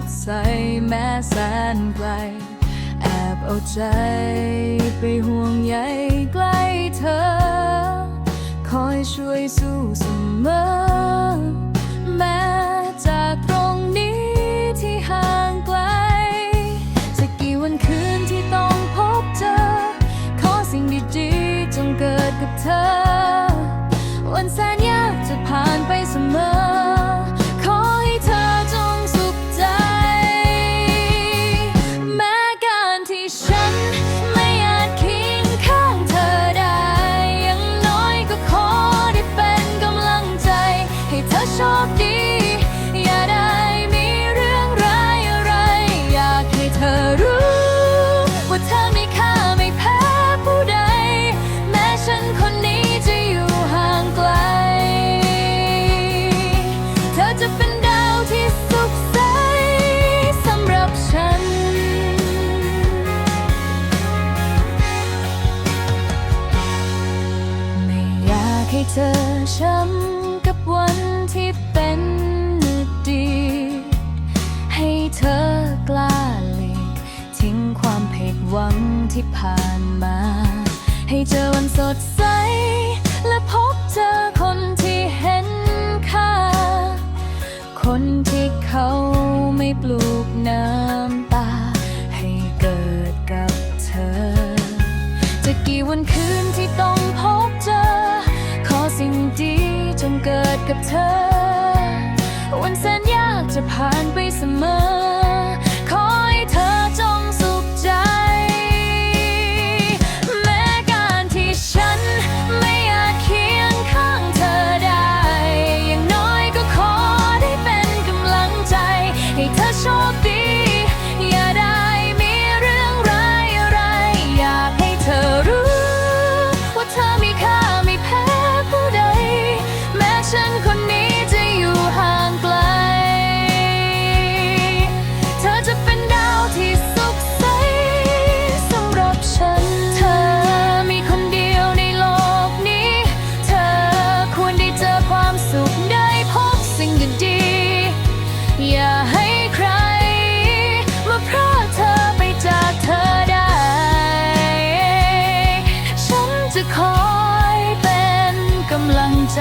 ดใสแม้แสนไกล แอบเอาใจไปห่วงใยใกล้เธอ คอยช่วยสู้เสมอแม้ ที่ผ่านมา ให้เจอวันสดใส และพบเจอคนที่เห็นค่า คนที่เขาไม่ปลูกน้ำตา ให้เกิดกับเธอ จะกี่วันคืนที่ต้องพบเจอ ขอสิ่งดีจงเกิดกับเธอ วันแสนยากจะผ่านไปเสมอ อย่าให้ใคร มาพรากเธอไปจากเธอได้ ฉันจะคอยเป็นกำลังใจ